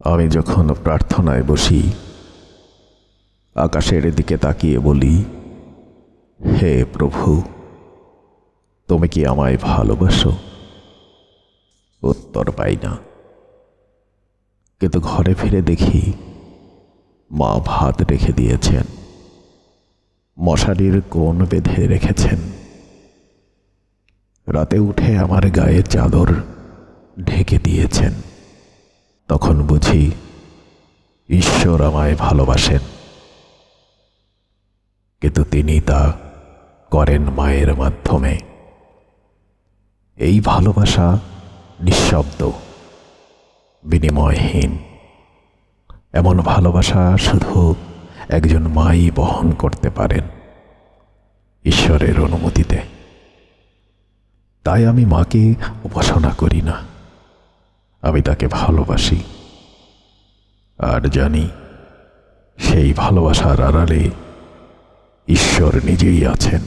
আমি যখন প্রার্থনায় বসি, আকাশের দিকে তাকিয়ে বলি, হে প্রভু, তুমি কি আমায় ভালোবাসো? উত্তর পাই না। কিন্তু ঘরে ফিরে দেখি, মা ভাত রেখে দিয়েছেন। মশারির কোণ বেঁধে রেখেছেন। রাতে উঠে আমার গায়ে চাদর ঢেকে দিয়েছেন। তখন বুঝি ঈশ্বর আমায় ভালোবাসেন। কিন্তু তিনি তা করেন মায়ের মাধ্যমে। এই ভালোবাসা নিঃশব্দ, বিনিময়হীন। এমন ভালোবাসা শুধু একজন মাই বহন করতে পারেন ঈশ্বরের অনুমতিতে। তাই আমি মাকে উপাসনা করি না। আমি তাকে ভালোবাসি। আর জানি সেই ভালোবাসার আড়ালে ঈশ্বর নিজেই আছেন।